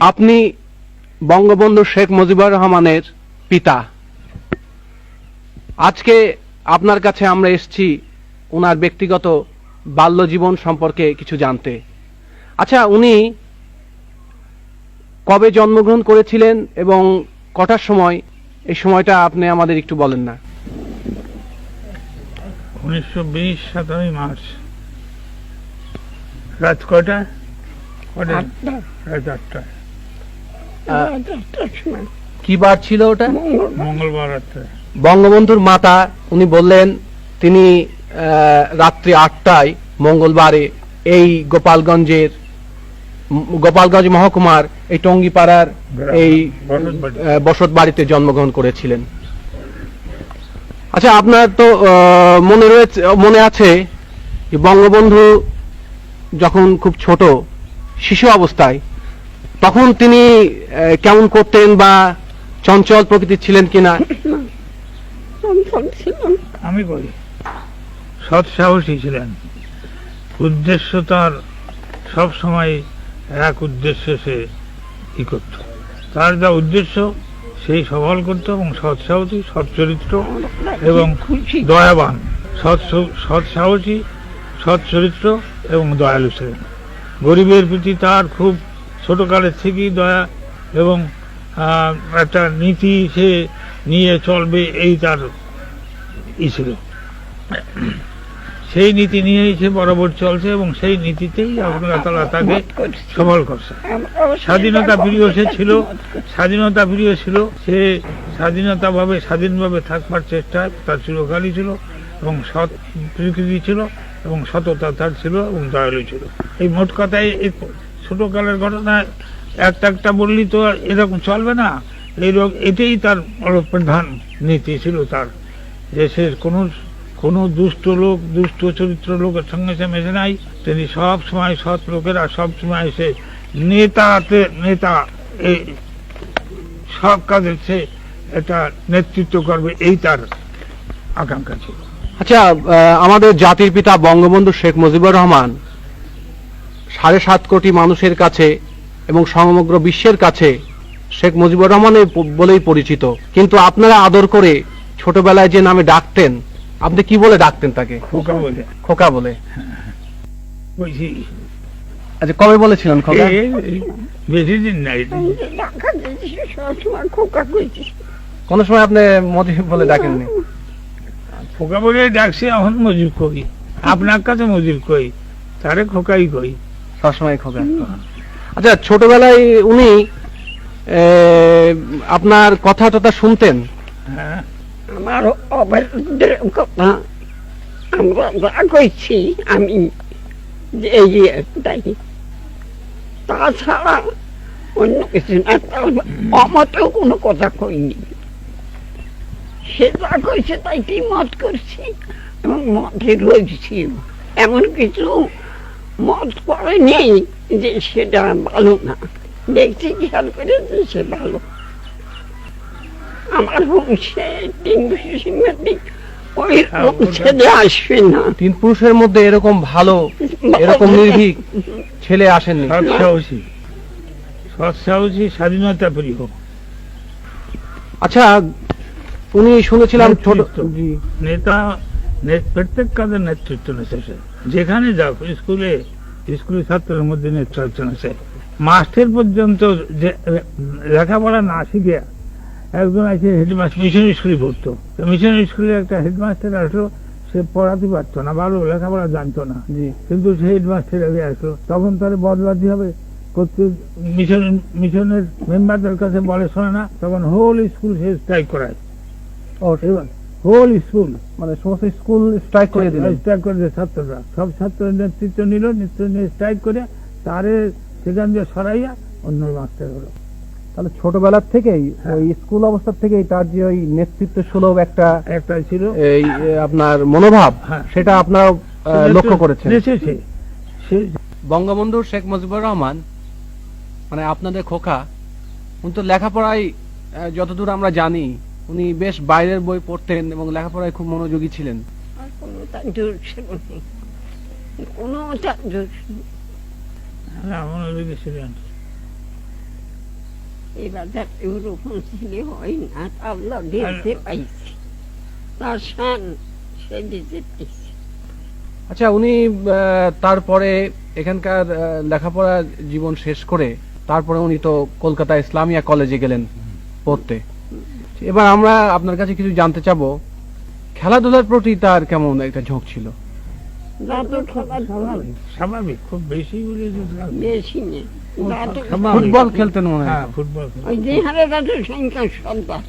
আপনি বঙ্গবন্ধু শেখ মুজিবুর রহমানের পিতা। আজকে আপনার কাছে আমরা এসেছি ওনার ব্যক্তিগত বাল্য জীবন সম্পর্কে কিছু জানতে। আচ্ছা উনি কবে জন্মগ্রহণ করেছিলেন এবং কটার সময়? এই সময়টা আপনি আমাদের একটু বলেন না। উনিশশো বিশ সাতই মার্চ। রাত রাত আটটায় কি বার ছিল ওটা? মঙ্গলবার। রাত্রে বঙ্গবন্ধুর মাতা উনি বললেন তিনি আহ, রাত্রি আটটায় মঙ্গলবারে এই গোপালগঞ্জের গোপালগঞ্জ মহকুমার এই টঙ্গিপাড়ার এই বসত বাড়িতে জন্মগ্রহণ করেছিলেন। আচ্ছা আপনার তো মনে রয়েছে মনে আছে বঙ্গবন্ধু যখন খুব ছোট শিশু অবস্থায়। তখন তিনি কেমন করতেন বা চঞ্চল প্রকৃতির ছিলেন কিনা? আমি করি সৎ সাহসী ছিলেন। উদ্দেশ্য তার সব সময় এক উদ্দেশ্য সে ই করত। তার যা উদ্দেশ্য, সেই সফল করত এবং সৎ সাহসী, সৎ চরিত্র এবং দয়াবান। সৎ সৎ সাহসী, সৎ চরিত্র এবং দয়ালু ছিলেন। গরিবের প্রতি তার খুব ছোটকালের থেকেই দয়া এবং একটা নীতি সে নিয়ে চলবে এই তার ই ছিল। সেই নীতি নিয়েই সে বরাবর চলছে এবং সেই নীতিতেই আল্লাহ তাআলা তাকে সফল করছে। স্বাধীনতা প্রিয় সে ছিল স্বাধীনতা প্রিয় ছিল সে স্বাধীনতাভাবে স্বাধীনভাবে থাকবার চেষ্টা তার চিরকালই ছিল এবং সৎ প্রকৃতি ছিল। এবং সততা তার ছিল এবং দয়ালু ছিল। এই মোট কথায় এই ছোটকালের ঘটনা একটা একটা বললি তো এরকম চলবে না। এই রোগ, এটাই তার প্রধান নীতি ছিল তার। যে সে কোনো কোনো দুষ্ট লোক, দুষ্ট চরিত্র লোকের সঙ্গে সে মেশে নাই। তিনি সব সময় সৎ লোকেরা সব সময় সে নেতাতে, নেতা এই সব কাজে সে এটা নেতৃত্ব করবে, এই তার আকাঙ্ক্ষা ছিল। আচ্ছা আমাদের জাতির পিতা বঙ্গবন্ধু শেখ মুজিবুর রহমান সাড়ে সাত কোটি মানুষের কাছে এবং সমগ্র বিশ্বের কাছে শেখ মুজিবুর রহমানের বলেই পরিচিত। কিন্তু আপনারা আদর করে ছোটবেলায় যে নামে ডাকতেন আপনি কি বলে ডাকতেন তাকে? খোকা বলে। খোকা বলে। আচ্ছা কবে বলেছিলেন খোকা? বেশি দিন নাই। কোন সময় আপনি মজিব বলে ডাকেননি? খোকা বলে ডাকছি এখন মজুর কই? আপনার কাছে মজুর কই? তারে খোকাই কই? সবসময় খোকা। আচ্ছা ছোটবেলায় উনি আহ, আপনার কথা টথা শুনতেন? হ্যাঁ। আমার অভদ্র কথা আমরা যা কইছি আমি যে তাই তাছাড়া অন্য কিছু না তার অমতেও কোনো কথা কইনি। সে যা কইছে তাই কি মত করছি? এবং মতে রয়েছি। এমন কিছু মত করে নেই যে সেটা ভালো না। দেখছি খেয়াল করে যে সে ভালো। আমার বংশে তিন সিংহাতিক ওই ছেলে আসবে না। তিন পুরুষের মধ্যে এরকম ভালো এরকম নির্ভীক ছেলে আসেননি। সৎ সাহসী। সৎ সাহসী স্বাধীনতা প্রিয় আচ্ছা উনি শুনেছিলাম ছোট নেতা প্রত্যেক কাজের নেতৃত্ব সে যেখানে যাও স্কুলে স্কুলের ছাত্রের মধ্যে নেতৃত্ব নেছে মাস্টার পর্যন্ত যে লেখাপড়া না শিখে একজন আছে হেডমাস্টার মিশন স্কুলে পড়তো। মিশন স্কুলে একটা হেডমাস্টার আসলো সে পড়াতে পারতো না ভালো লেখাপড়া জানতো না। জি। কিন্তু সে হেডমাস্টার আগে আসলো। তখন তার বদলাতে হবে করতে মিশন মিশনের মেম্বারদের কাছে বলে শোনে না তখন হোল স্কুল সে স্ট্রাইক করায়। হোল স্কুল মানে সমস্ত স্কুল স্ট্রাইক করে দিলেন। স্ট্রাইক করে দেয় ছাত্ররা। সব ছাত্র নেতৃত্ব নিল নেতৃত্ব নিয়ে স্ট্রাইক করে তারে সেখান দিয়ে সরাইয়া অন্য মাস্টার হলো। তাহলে ছোটবেলার থেকেই হ্যাঁ। ওই স্কুল অবস্থা থেকেই তার যে ওই নেতৃত্ব সুলভ একটা একটা ছিল। এই আপনার মনোভাব হ্যাঁ। সেটা আপনারা আহ, লক্ষ্য করেছেন। বঙ্গবন্ধু শেখ মুজিবুর রহমান মানে আপনাদের খোকা উনি তো লেখাপড়ায় আহ, যতদূর আমরা জানি উনি বেশ বাইরের বই পড়তেন এবং লেখাপড়ায় খুব মনোযোগী ছিলেন আর কোনো তার দোষ ছিল না। কোনো তার দোষ নেই। মনোযোগী ছিলেন এবার তার ওরকম ছেলে হয় না আল্লাহ দেখতে পাইছি তার শান সে দিতে পাইছি আচ্ছা উনি আহ, তারপরে এখানকার লেখাপড়া জীবন শেষ করে তারপরে উনি তো কলকাতা ইসলামিয়া কলেজে গেলেন পড়তে এবার আমরা আপনার কাছে কিছু জানতে চাবো খেলাধুলার প্রতি তার কেমন একটা ঝোঁক ছিল? স্বাভাবিক খুব বেশি। বেশি। ফুটবল খেলতেন মনে হয়। হ্যাঁ ফুটবল ওই যে হারে দাদু সংখ্যা। সন্তান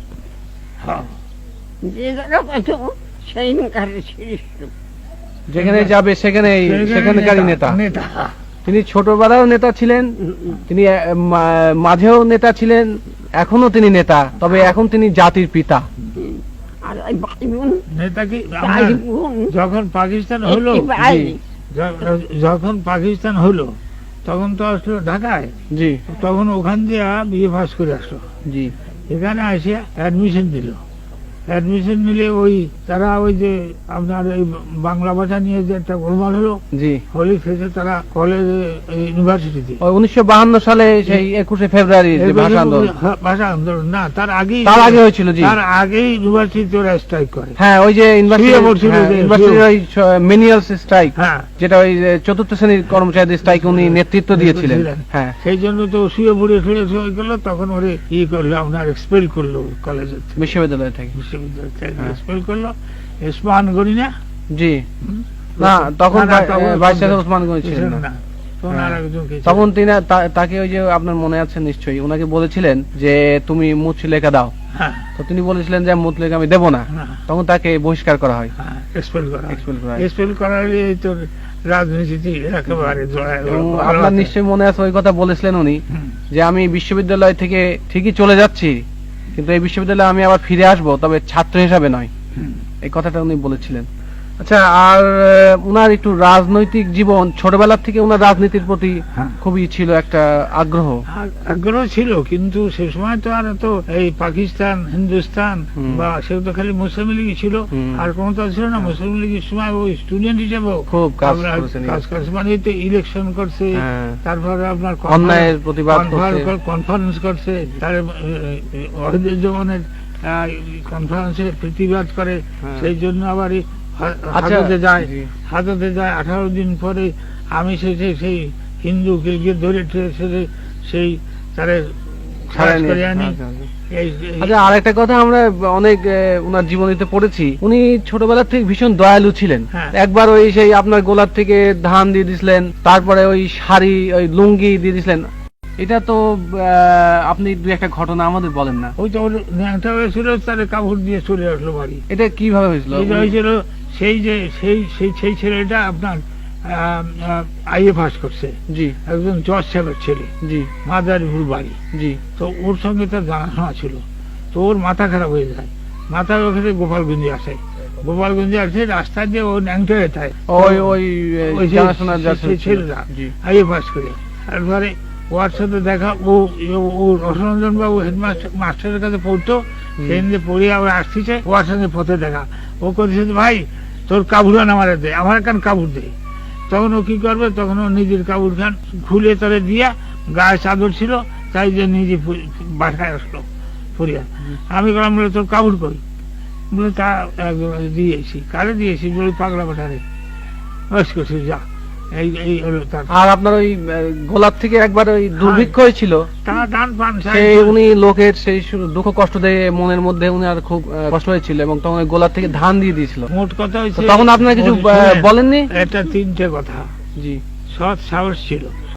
যে জায়গা পাইতো সেই কারে সৃষ্ট যেখানে যাবে সেখানে সেখানকারই নেতা। নেতা। তিনি ছোটবেলাও নেতা ছিলেন তিনি মা- মাঝেও নেতা ছিলেন। এখনও তিনি নেতা তবে এখন তিনি জাতির পিতা। নেতা কি? যখন পাকিস্তান হলো যখন পাকিস্তান হলো তখন তো আসলো ঢাকায়। জি। তখন ওখান দিয়ে বিয়ে পাস করে আসলো। জি। এখানে এসে অ্যাডমিশন দিল। অ্যাডমিশন নিলে ওই তারা ওই যে আপনার এই বাংলা ভাষা নিয়ে যে একটা গোলমাল হলো জি। হলি থেকে তারা কলেজে ইউনিভার্সিটিতে উনিশশো বাহান্ন সালে সেই একুশে ফেব্রুয়ারি ভাষা আন্দোলন। হ্যাঁ, ভাষা আন্দোলন। না তার আগেই তার আগে হয়েছিল জি। তার আগেই ইউনিভার্সিটি ওরা স্ট্রাইক করে। হ্যাঁ ওই যে শুয়ে পড়ছিল ওই মেনিয়াল স্ট্রাইক হ্যাঁ। যেটা ওই চতুর্থ শ্রেণির কর্মচারীদের স্ট্রাইক উনি নেতৃত্ব দিয়েছিলেন। হ্যাঁ। সেই জন্য তো শুয়ে পড়ে শুয়ে শুয়ে গেল তখন ওরে ই করল আপনার এক্সপেল করল কলেজের বিশ্ববিদ্যালয় থেকে। করল না জি না তখন ভাইস ওসমান গনি ছিলেন না। তিনি তাকে ওই যে আপনার মনে আছে নিশ্চয়ই ওনাকে বলেছিলেন যে তুমি মুচলেখা দাও। হ্যাঁ। তো তিনি বলেছিলেন যে মুচলেখা আমি দেবো না। তখন তাকে বহিষ্কার করা হয়। হ্যাঁ এক্সপেল করা করা তো রাজনীতিতে একেবারে আপনার। নিশ্চয়ই মনে আছে ওই কথা বলেছিলেন উনি যে আমি বিশ্ববিদ্যালয় থেকে ঠিকই চলে যাচ্ছি কিন্তু এই বিশ্ববিদ্যালয়ে আমি আবার ফিরে আসব, তবে ছাত্র হিসাবে নয়। এই কথাটা উনি বলেছিলেন। আচ্ছা আর উনার একটু রাজনৈতিক জীবন ছোটবেলা থেকে উনার রাজনীতির প্রতি হ্যাঁ। খুবই ছিল একটা আগ্রহ আগ্রহ ছিল কিন্তু সে সময় তো আর তো এই পাকিস্তান হিন্দুস্তান বা সেও তো খালি মুসলিম লীগই ছিল আর কোনো তো ছিল না মুসলিম লীগের সময় ওই স্টুডেন্ট হিসেবেও খুব কাজ করছে মানে তো ইলেকশন করছে। তারপরে আপনার অন্যায়ের প্রতিবাদ কনফারেন্স করছে তার ওয়াহিদুর জমানের কনফারেন্সে প্রতিবাদ করে হ্যাঁ। সেই জন্য আবার হাজতে যায় হাজতে যায় আঠারো দিন পরে আমি সেই সেই- হিন্দু গিয়ে ধরে ঠে- সে- সেই তারে আচ্ছা, আচ্ছা। আচ্ছা আর একটা কথা আমরা অনেক আহ, উনার জীবনীতে পড়েছি। উনি ছোটবেলা থেকে ভীষণ দয়ালু ছিলেন। হ্যাঁ। একবার ওই সেই আপনার গোলার থেকে ধান দিয়ে দিছিলেন তারপরে ওই শাড়ি ওই লুঙ্গি দিয়ে দিছিলেন। এটা তো আপনি দুই একটা ঘটনা আমাদের বলেন না। ওই তো ন্যাংটা হয়েছিল তারে কাপড় দিয়ে চলে আসলো বাড়ি। এটা কীভাবে হয়েছিল? হয়েছিল সেই যে সেই সেই সেই ছেলেটা আপনার আইএ পাস করছে। জি। একজন জজ সাহেবের ছেলে। জি। মাদারীপুর বাড়ি। জি। তো ওর সঙ্গে তার জানাশোনা ছিল। তো ওর মাথা খারাপ হয়ে যায়। মাথা ওখানে গোপালগঞ্জে আসে। গোপালগঞ্জে আসে রাস্তা দিয়ে ও ন্যাংটা হয়ে থাকে ওই ওই আহ, ওই যে- জানাশোনার যা সেই- সেই ছিল। ছেলেটা আইএ পাস করে। তারপরে ওর সাথে দেখা ও রসরঞ্জন বাবু হেডমাস্টার মাস্টারের কাছে পড়তো সেদিন পড়ে আবার আসতেছে ওর সাথে পথে দেখা। ও করেছে ভাই তোর কাবুরান আমার দে আমার কান কাবুর দে। তখন ও কি করবে? তখন ও নিজের কাবুর খান খুলে তারে দিয়া গায়ে চাদর ছিল তাই যে নিজে বাসায় আসলো ফুরিয়া আমি বললাম বলে তোর কাবুর করি বলে তা দিয়েছি কারে দিয়েছি বলে পাগলা পাঠারে বয়স করছি যা। এই এই হলো তার আর আপনার ওই গোলাপ থেকে একবার ওই দুর্ভিক্ষ হয়েছিল পান সেই উনি লোকের সেই দুঃখ কষ্ট দিয়ে মনের মধ্যে উনি আর খুব কষ্ট হয়েছিল এবং তখন ওই গোলাপ থেকে ধান দিয়ে দিয়েছিল। মোট কথা হয়েছে তখন আপনারা কিছু বলেননি? এটা তিনটে কথা। জি। সৎ সাহস ছিল।